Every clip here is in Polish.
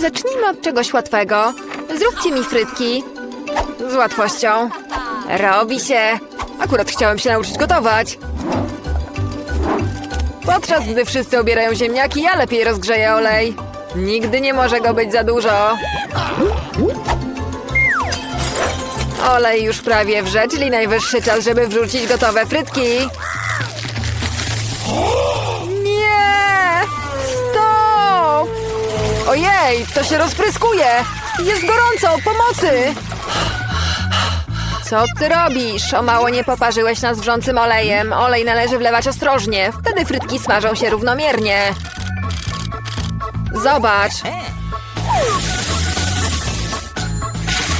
Zacznijmy od czegoś łatwego. Zróbcie mi frytki. Z łatwością. Robi się. Akurat chciałem się nauczyć gotować. Podczas gdy wszyscy obierają ziemniaki, ja lepiej rozgrzeję olej. Nigdy nie może go być za dużo. Olej już prawie wrze, czyli najwyższy czas, żeby wrzucić gotowe frytki. Ojej, to się rozpryskuje! Jest gorąco, pomocy! Co ty robisz? O mało nie poparzyłeś nas wrzącym olejem. Olej należy wlewać ostrożnie. Wtedy frytki smażą się równomiernie. Zobacz.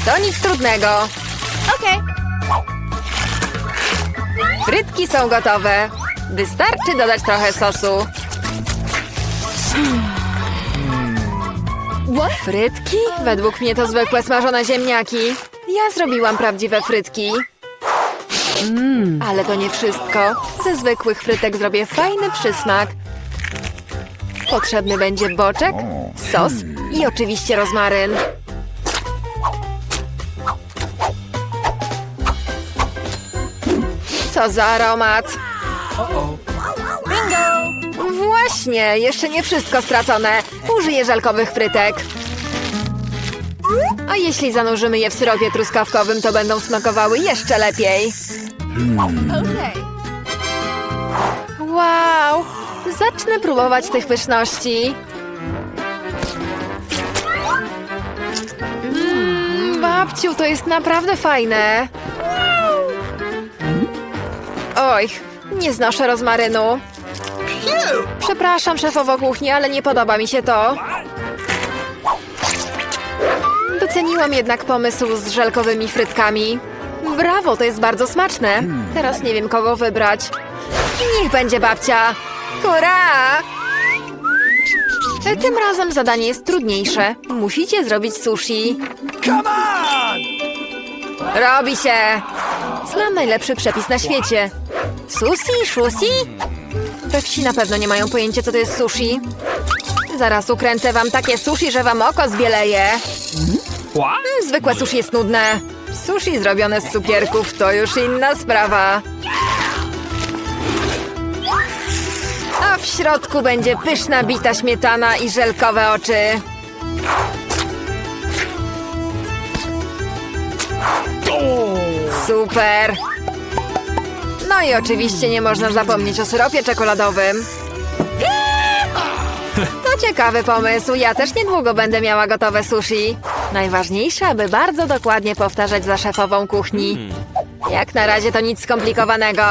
To nic trudnego. Okay. Frytki są gotowe. Wystarczy dodać trochę sosu. Frytki? Według mnie to zwykłe smażone ziemniaki. Ja zrobiłam prawdziwe frytki. Ale to nie wszystko. Ze zwykłych frytek zrobię fajny przysmak. Potrzebny będzie boczek, sos i oczywiście rozmaryn. Co za aromat! Właśnie, jeszcze nie wszystko stracone. Użyję żelkowych frytek. A jeśli zanurzymy je w syropie truskawkowym, to będą smakowały jeszcze lepiej. Wow! Zacznę próbować tych pyszności. Mmm, babciu, to jest naprawdę fajne. Oj, nie znoszę rozmarynu. Przepraszam, szefowo kuchni, ale nie podoba mi się to. Doceniłam jednak pomysł z żelkowymi frytkami. Brawo, to jest bardzo smaczne. Teraz nie wiem, kogo wybrać. Niech będzie babcia. Hurra! Tym razem zadanie jest trudniejsze. Musicie zrobić sushi. Come on! Robi się! Znam najlepszy przepis na świecie. Sushi? Shusi? We wsi na pewno nie mają pojęcia, co to jest sushi. Zaraz ukręcę wam takie sushi, że wam oko zbieleje. What? Zwykłe sushi jest nudne. Sushi zrobione z cukierków to już inna sprawa. A w środku będzie pyszna bita śmietana i żelkowe oczy. Super! No i oczywiście nie można zapomnieć o syropie czekoladowym. To ciekawy pomysł. Ja też niedługo będę miała gotowe sushi. Najważniejsze, aby bardzo dokładnie powtarzać za szefową kuchni. Jak na razie to nic skomplikowanego.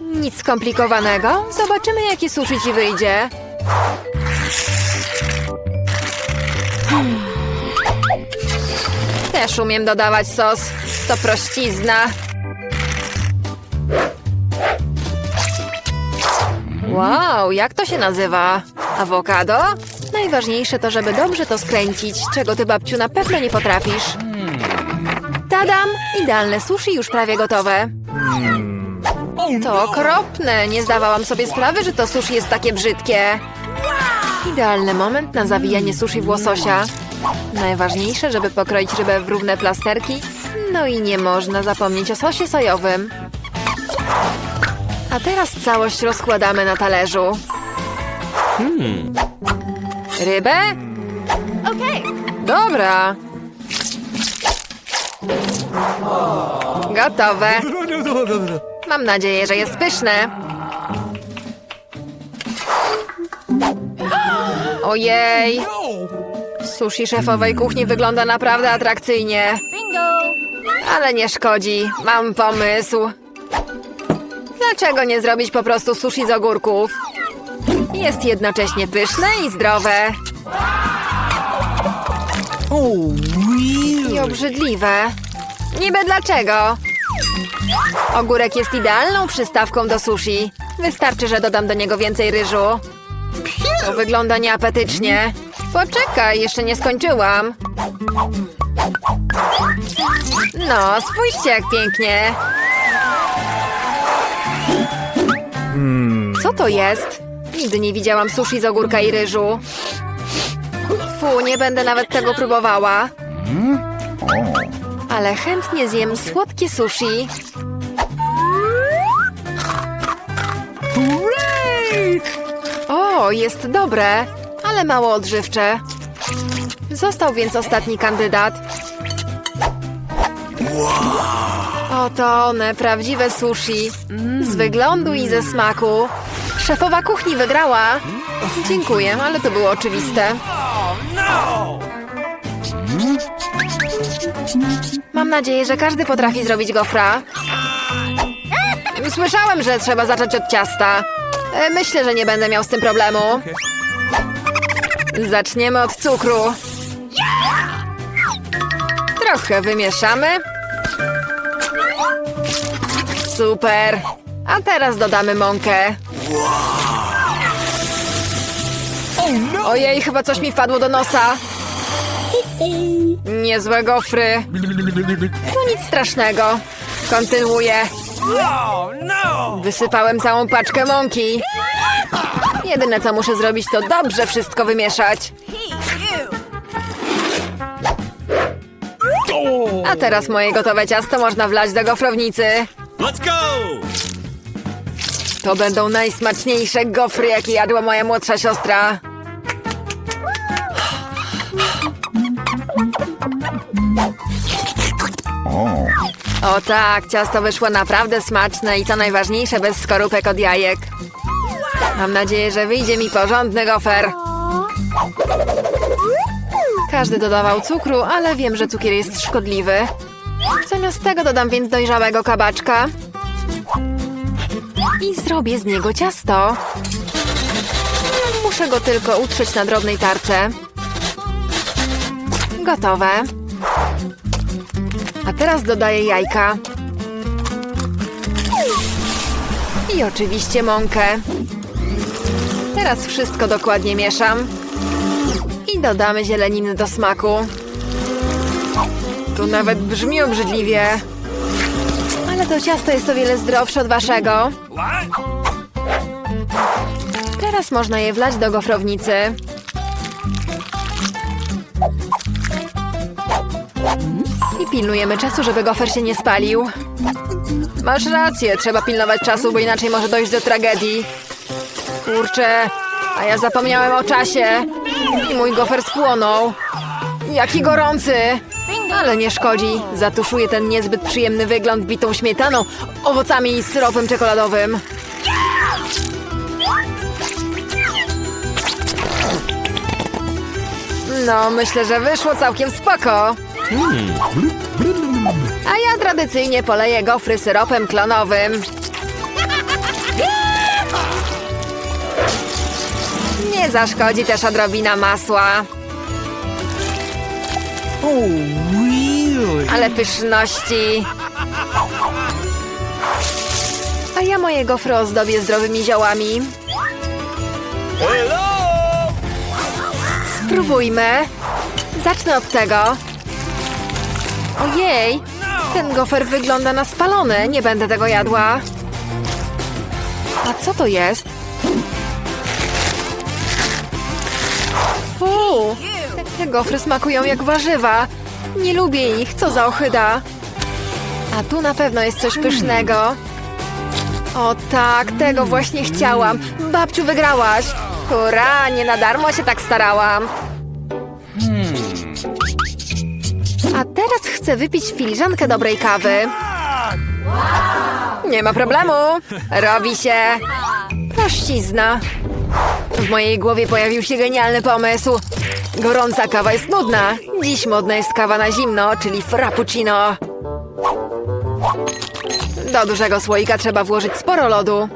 Nic skomplikowanego? Zobaczymy, jaki sushi ci wyjdzie. Też umiem dodawać sos. To prościzna. Wow, jak to się nazywa? Awokado? Najważniejsze to, żeby dobrze to skręcić, czego ty, babciu, na pewno nie potrafisz. Tadam! Idealne sushi już prawie gotowe. To okropne! Nie zdawałam sobie sprawy, że to sushi jest takie brzydkie. Idealny moment na zawijanie sushi w łososia. Najważniejsze, żeby pokroić rybę w równe plasterki. No i nie można zapomnieć o sosie sojowym. A teraz całość rozkładamy na talerzu. Rybę? Okay. Dobra. Gotowe. Mam nadzieję, że jest pyszne. Ojej, sushi szefowej kuchni wygląda naprawdę atrakcyjnie. Bingo. Ale nie szkodzi, mam pomysł. Dlaczego nie zrobić po prostu sushi z ogórków? Jest jednocześnie pyszne i zdrowe. I obrzydliwe. Niby dlaczego? Ogórek jest idealną przystawką do sushi. Wystarczy, że dodam do niego więcej ryżu. To wygląda nieapetycznie. Poczekaj, jeszcze nie skończyłam. No, spójrzcie jak pięknie. Co to jest? Nigdy nie widziałam sushi z ogórka i ryżu. Fu, nie będę nawet tego próbowała. Ale chętnie zjem słodkie sushi. O, jest dobre, ale mało odżywcze. Został więc ostatni kandydat. Oto one, prawdziwe sushi. Z wyglądu i ze smaku. Szefowa kuchni wygrała. Dziękuję, ale to było oczywiste. Mam nadzieję, że każdy potrafi zrobić gofra. Słyszałem, że trzeba zacząć od ciasta. E, Myślę, że nie będę miał z tym problemu. Zaczniemy od cukru. Trochę wymieszamy. Super. A teraz dodamy mąkę. Oh no! Ojej, chyba coś mi wpadło do nosa. Niezłe gofry. To nic strasznego. Kontynuuję. Wysypałem całą paczkę mąki. Jedyne co muszę zrobić to dobrze wszystko wymieszać. A teraz moje gotowe ciasto można wlać do gofrownicy. Let's go! To będą najsmaczniejsze gofry, jakie jadła moja młodsza siostra. O tak, ciasto wyszło naprawdę smaczne i co najważniejsze, bez skorupek od jajek. Mam nadzieję, że wyjdzie mi porządny gofer. Każdy dodawał cukru, ale wiem, że cukier jest szkodliwy. Zamiast tego dodam więc dojrzałego kabaczka. I zrobię z niego ciasto. Muszę go tylko utrzeć na drobnej tarce. Gotowe. A teraz dodaję jajka. I oczywiście mąkę. Teraz wszystko dokładnie mieszam. I dodamy zieleniny do smaku. To nawet brzmi obrzydliwie. To ciasto jest o wiele zdrowsze od waszego. Teraz można je wlać do gofrownicy. I pilnujemy czasu, żeby gofer się nie spalił. Masz rację, trzeba pilnować czasu, bo inaczej może dojść do tragedii. Kurczę, a ja zapomniałem o czasie. I mój gofer spłonął. Jaki gorący! Ale nie szkodzi. Zatuszuję ten niezbyt przyjemny wygląd bitą śmietaną, owocami i syropem czekoladowym. No, myślę, że wyszło całkiem spoko. A ja tradycyjnie poleję gofry syropem klonowym. Nie zaszkodzi też odrobina masła, Oh? Ale pyszności. A ja moje gofry ozdobię zdrowymi ziołami. Hello! Spróbujmy. Zacznę od tego. Ojej, ten gofer wygląda na spalony. Nie będę tego jadła. A co to jest? Fu, te, te gofry smakują jak warzywa. Nie lubię ich, co za ochyda. A tu na pewno jest coś pysznego. O tak, tego właśnie chciałam. Babciu, wygrałaś. Hurra, nie na darmo się tak starałam. A teraz chcę wypić filiżankę dobrej kawy. Nie ma problemu. Robi się. Prościzna. W mojej głowie pojawił się genialny pomysł. Gorąca kawa jest nudna. Dziś modna jest kawa na zimno, czyli frappuccino. Do dużego słoika trzeba włożyć sporo lodu.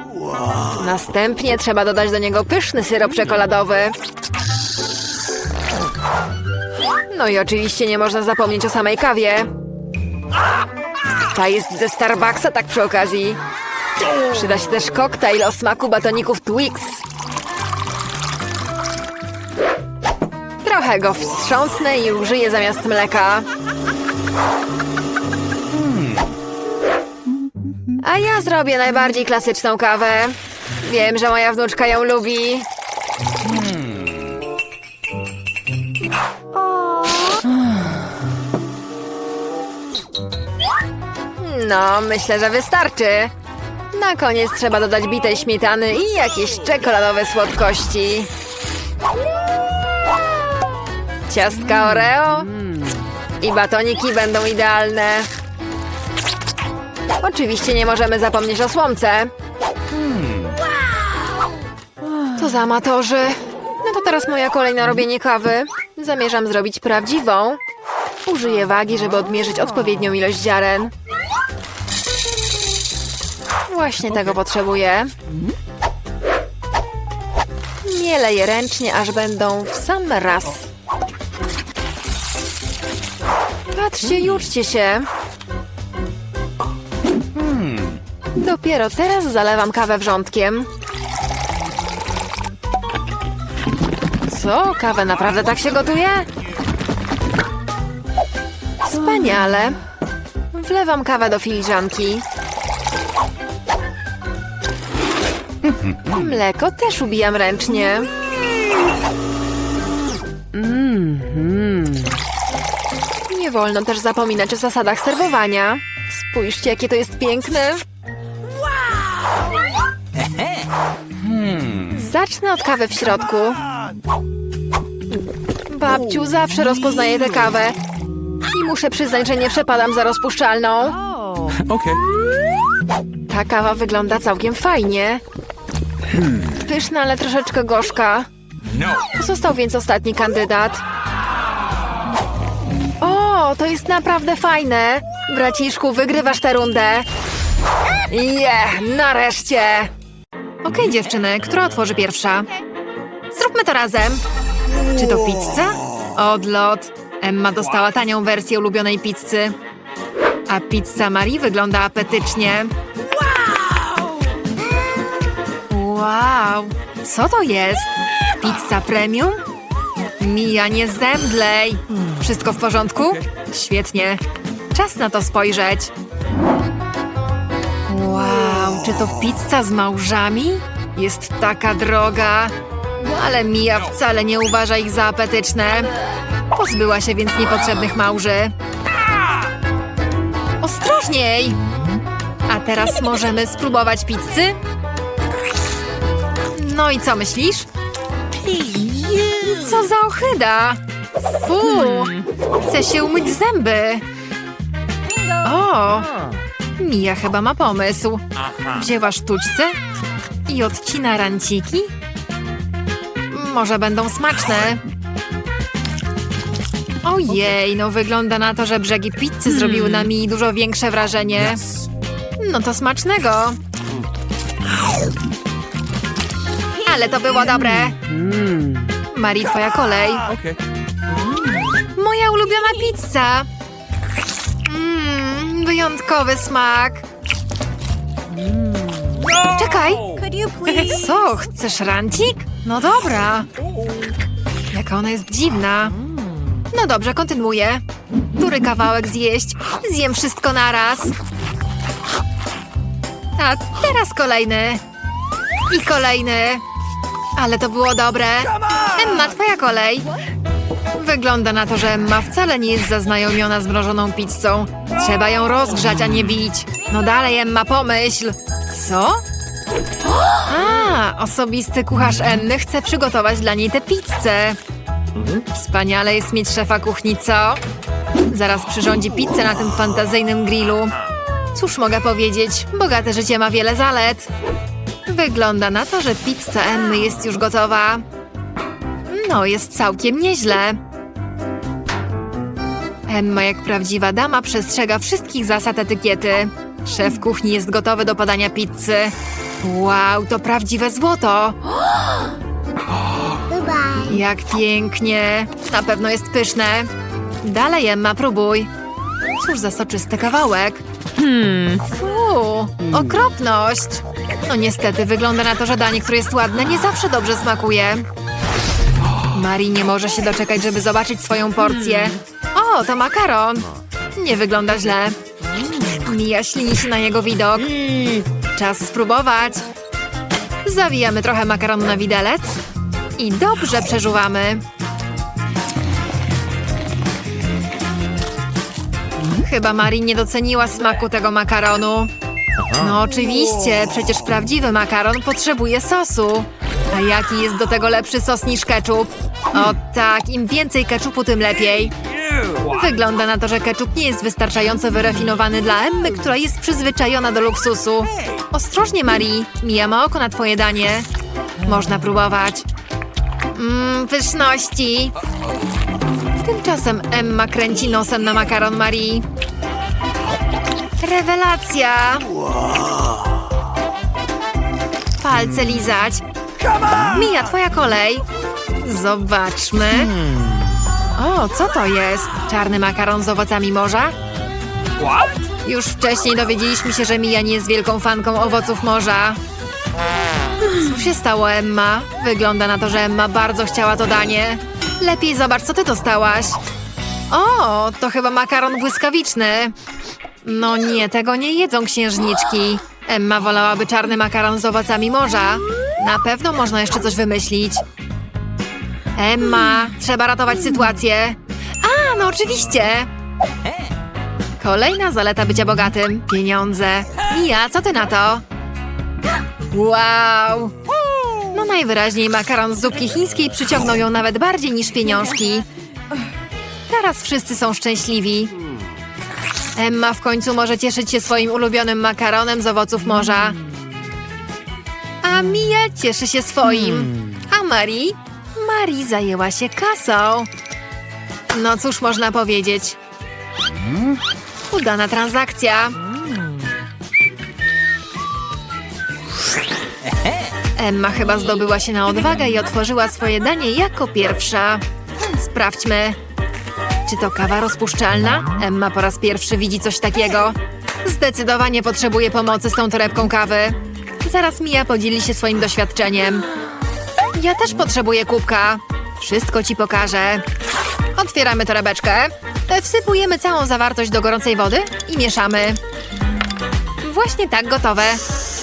Następnie trzeba dodać do niego pyszny syrop czekoladowy. No i oczywiście nie można zapomnieć o samej kawie. Ta jest ze Starbucksa, tak przy okazji. Przyda się też koktajl o smaku batoników Twix. Trochę go wstrząsnę i użyję zamiast mleka. A ja zrobię najbardziej klasyczną kawę. Wiem, że moja wnuczka ją lubi. No, myślę, że wystarczy. Na koniec trzeba dodać bitej śmietany i jakieś czekoladowe słodkości. Ciastka Oreo i batoniki będą idealne. Oczywiście nie możemy zapomnieć o słomce. To za amatorzy. No to teraz moja kolej na robienie kawy. Zamierzam zrobić prawdziwą. Użyję wagi, żeby odmierzyć odpowiednią ilość ziaren. Właśnie tego potrzebuję. Mielę je ręcznie, aż będą w sam raz. Patrzcie i uczcie się. Dopiero teraz zalewam kawę wrzątkiem. Co? Kawę naprawdę tak się gotuje? Wspaniale. Wlewam kawę do filiżanki. Mleko też ubijam ręcznie. Nie wolno też zapominać o zasadach serwowania. Spójrzcie, jakie to jest piękne. Zacznę od kawy w środku. Babciu zawsze rozpoznaje tę kawę. I muszę przyznać, że nie przepadam za rozpuszczalną. Okay. Ta kawa wygląda całkiem fajnie. Pyszna, ale troszeczkę gorzka. No. Został więc ostatni kandydat. To jest naprawdę fajne. Braciszku, wygrywasz tę rundę. Je, nareszcie. Okej, dziewczyny, która otworzy pierwsza? Zróbmy to razem. Czy to pizza? Odlot. Emma dostała tanią wersję ulubionej pizzy. A pizza Marii wygląda apetycznie. Wow, co to jest? Pizza premium? Mija, nie zdemdlej. Wszystko w porządku? Świetnie. Czas na to spojrzeć. Wow, czy to pizza z małżami? Jest taka droga. Ale Mija wcale nie uważa ich za apetyczne. Pozbyła się więc niepotrzebnych małży. Ostrożniej! A teraz możemy spróbować pizzy? No i co myślisz? Co za ohyda! Fu! Chcę się umyć zęby! O! Mija chyba ma pomysł. Wzięła sztućce i odcina ranciki? Może będą smaczne. Ojej, no wygląda na to, że brzegi pizzy zrobiły na mi dużo większe wrażenie. No to smacznego. Ale to było dobre. Marii, twoja kolej. Okay. Moja ulubiona pizza. Mmm, wyjątkowy smak. Czekaj. You please? Co, chcesz rancik? No dobra. Jaka ona jest dziwna. No dobrze, kontynuuję. Który kawałek zjeść? Zjem wszystko naraz. A teraz kolejny. I kolejny. Ale to było dobre. Emma, twoja kolej. Wygląda na to, że Emma wcale nie jest zaznajomiona z mrożoną pizzą. Trzeba ją rozgrzać, a nie bić. No dalej, Emma, pomyśl. Co? A, osobisty kucharz Emmy chce przygotować dla niej tę pizzę. Wspaniale jest mieć szefa kuchni, co? Zaraz przyrządzi pizzę na tym fantazyjnym grillu. Cóż mogę powiedzieć, bogate życie ma wiele zalet. Wygląda na to, że pizza Emmy jest już gotowa. No, jest całkiem nieźle. Emma, jak prawdziwa dama, przestrzega wszystkich zasad etykiety. Szef kuchni jest gotowy do podania pizzy. Wow, to prawdziwe złoto! Jak pięknie! Na pewno jest pyszne. Dalej, Emma, próbuj. Cóż za soczysty kawałek. Hmm. Fu, okropność. No niestety, wygląda na to, że danie, które jest ładne, nie zawsze dobrze smakuje. Marii nie może się doczekać, żeby zobaczyć swoją porcję. O, to makaron. Nie wygląda źle. Mija ślini się na jego widok. Czas spróbować. Zawijamy trochę makaronu na widelec i dobrze przeżuwamy. Chyba Marii nie doceniła smaku tego makaronu. No oczywiście, przecież prawdziwy makaron potrzebuje sosu. A jaki jest do tego lepszy sos niż ketchup? O tak, im więcej ketchupu, tym lepiej. Wygląda na to, że ketchup nie jest wystarczająco wyrafinowany dla Emmy, która jest przyzwyczajona do luksusu. Ostrożnie, Marii. Mija ma oko na twoje danie. Można próbować. Mmm, pyszności. Tymczasem Emma kręci nosem na makaron Marii. Rewelacja! Palce lizać. Mija, twoja kolej. Zobaczmy. O, co to jest? Czarny makaron z owocami morza? What? Już wcześniej dowiedzieliśmy się, że Mija nie jest wielką fanką owoców morza. Co się stało, Emma? Wygląda na to, że Emma bardzo chciała to danie. Lepiej zobacz, co ty dostałaś. O, to chyba makaron błyskawiczny. No nie, tego nie jedzą księżniczki. Emma wolałaby czarny makaron z owocami morza. Na pewno można jeszcze coś wymyślić. Emma, trzeba ratować sytuację. A, no oczywiście. Kolejna zaleta bycia bogatym. Pieniądze. Mija, co ty na to? Wow! No najwyraźniej makaron z zupki chińskiej przyciągnął ją nawet bardziej niż pieniążki. Teraz wszyscy są szczęśliwi. Emma w końcu może cieszyć się swoim ulubionym makaronem z owoców morza. A Mia cieszy się swoim. A Marii? Marii zajęła się kasą. No cóż można powiedzieć. Udana transakcja. Emma chyba zdobyła się na odwagę i otworzyła swoje danie jako pierwsza. Sprawdźmy. Czy to kawa rozpuszczalna? Emma po raz pierwszy widzi coś takiego. Zdecydowanie potrzebuje pomocy z tą torebką kawy. Zaraz Mia podzieli się swoim doświadczeniem. Ja też potrzebuję kubka. Wszystko ci pokażę. Otwieramy torebeczkę. Wsypujemy całą zawartość do gorącej wody i mieszamy. Właśnie tak gotowe.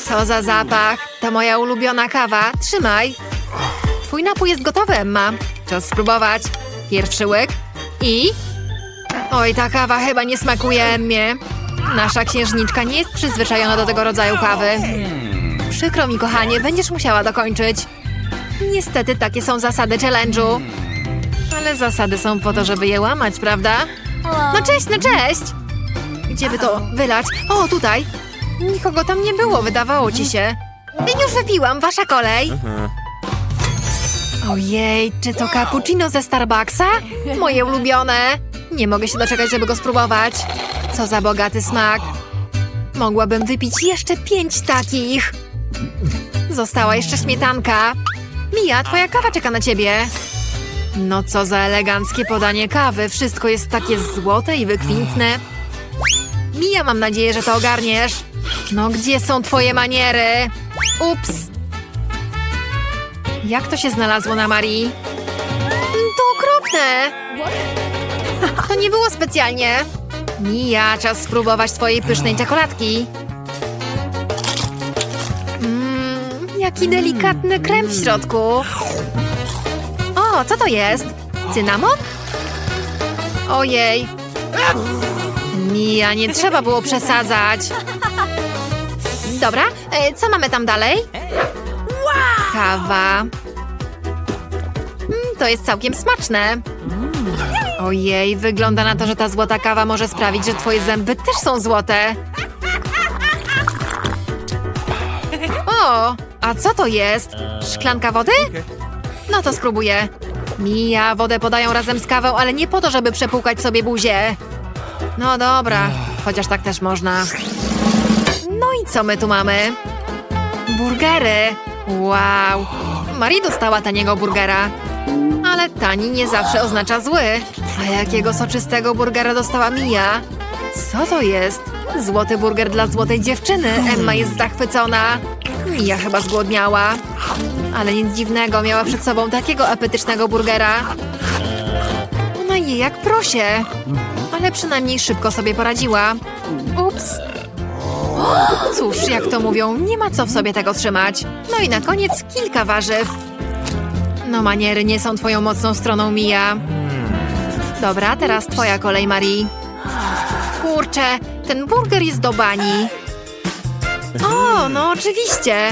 Co za zapach. To moja ulubiona kawa. Trzymaj. Twój napój jest gotowy, Emma. Czas spróbować. Pierwszy łyk. I... Oj, ta kawa chyba nie smakuje Emmie. Nasza księżniczka nie jest przyzwyczajona do tego rodzaju kawy. Przykro mi, kochanie, będziesz musiała dokończyć. Niestety takie są zasady challenge'u. Ale zasady są po to, żeby je łamać, prawda? No cześć, no cześć! Gdzie by to wylać? O, tutaj! Nikogo tam nie było, wydawało ci się. Już wypiłam, wasza kolej. Ojej, czy to cappuccino ze Starbucksa? Moje ulubione. Nie mogę się doczekać, żeby go spróbować. Co za bogaty smak. Mogłabym wypić jeszcze pięć takich. Została jeszcze śmietanka. Mija, twoja kawa czeka na ciebie. No co za eleganckie podanie kawy. Wszystko jest takie złote i wykwintne. Mija, mam nadzieję, że to ogarniesz. No gdzie są twoje maniery? Ups. Jak to się znalazło na Marii? To okropne! To nie było specjalnie. Mija, czas spróbować twojej pysznej czekoladki. Jaki delikatny krem w środku. O, co to jest? Cynamon? Ojej. Mija, nie trzeba było przesadzać. Dobra, e, co mamy tam dalej? Kawa. Mm, to jest całkiem smaczne. Ojej, wygląda na to, że ta złota kawa może sprawić, że twoje zęby też są złote. O, a co to jest? Szklanka wody? No to spróbuję. Mija, wodę podają razem z kawą, ale nie po to, żeby przepłukać sobie buzię. No dobra, chociaż tak też można. No i co my tu mamy? Burgery. Wow. Marie dostała taniego burgera. Ale tani nie zawsze oznacza zły. A jakiego soczystego burgera dostała Mia? Co to jest? Złoty burger dla złotej dziewczyny. Emma jest zachwycona. Mia chyba zgłodniała. Ale nic dziwnego, miała przed sobą takiego apetycznego burgera. Ona je jak prosie. Ale przynajmniej szybko sobie poradziła. Ups. Cóż, jak to mówią, nie ma co w sobie tego trzymać. No i na koniec kilka warzyw. No maniery nie są twoją mocną stroną, Mia. Dobra, teraz twoja kolej, Marie. Kurczę, ten burger jest do bani. O, no oczywiście.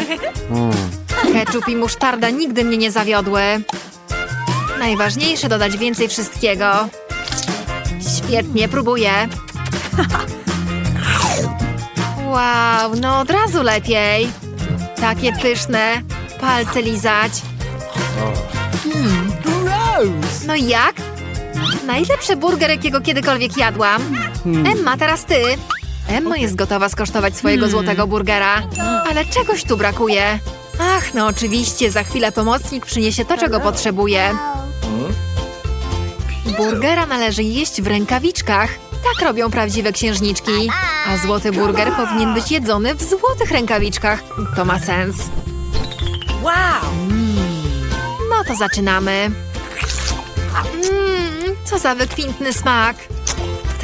Ketchup i musztarda nigdy mnie nie zawiodły. Najważniejsze dodać więcej wszystkiego. Świetnie, próbuję. Wow, no od razu lepiej. Takie pyszne. Palce lizać. Gross. No i jak? Najlepszy burger, jakiego kiedykolwiek jadłam. Emma, teraz ty. Emma jest gotowa skosztować swojego złotego burgera. Ale czegoś tu brakuje. Ach, no oczywiście, za chwilę pomocnik przyniesie to, czego potrzebuje. Burgera należy jeść w rękawiczkach. Tak robią prawdziwe księżniczki. A złoty burger powinien być jedzony w złotych rękawiczkach. To ma sens. Wow. No to zaczynamy. Mmm, co za wykwintny smak.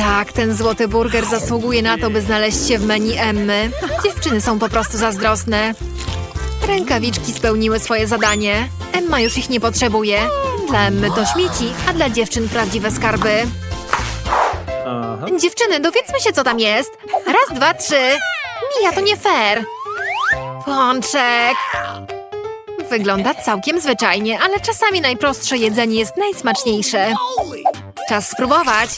Tak, ten złoty burger zasługuje na to, by znaleźć się w menu Emmy. Dziewczyny są po prostu zazdrosne. Rękawiczki spełniły swoje zadanie. Emma już ich nie potrzebuje. Dla Emmy to śmieci, a dla dziewczyn prawdziwe skarby. Dziewczyny, dowiedzmy się, co tam jest. Raz, dwa, trzy. Mija, to nie fair. Pączek. Wygląda całkiem zwyczajnie, ale czasami najprostsze jedzenie jest najsmaczniejsze. Czas spróbować.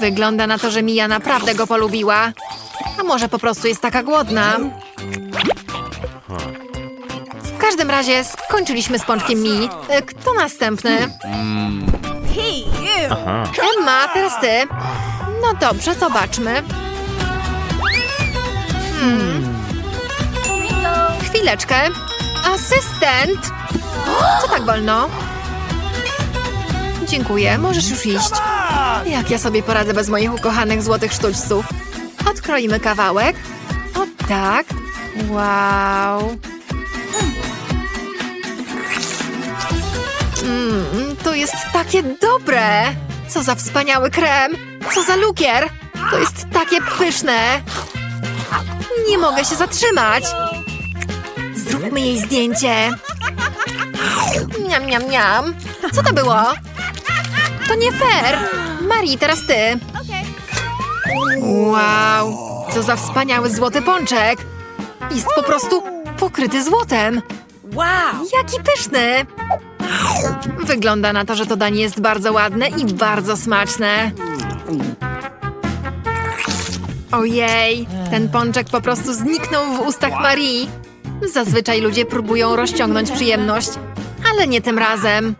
Wygląda na to, że Mija naprawdę go polubiła. A może po prostu jest taka głodna. W każdym razie skończyliśmy z pączkiem Mi. E, Kto następny? Emma, teraz ty. No dobrze, zobaczmy. Chwileczkę. Asystent! Co tak wolno? Dziękuję, możesz już iść. Jak ja sobie poradzę bez moich ukochanych złotych sztućców? Odkroimy kawałek. O tak. Wow. Mmm, to jest takie dobre. Co za wspaniały krem. Co za lukier. To jest takie pyszne. Nie mogę się zatrzymać. Zróbmy jej zdjęcie. Miam, miam, miam. Co to było? To nie fair. Marii, teraz ty. Wow, co za wspaniały złoty pączek. Jest po prostu pokryty złotem. Wow. Jaki pyszny. Wygląda na to, że to danie jest bardzo ładne i bardzo smaczne. Ojej, ten pączek po prostu zniknął w ustach Marii. Zazwyczaj ludzie próbują rozciągnąć przyjemność, ale nie tym razem.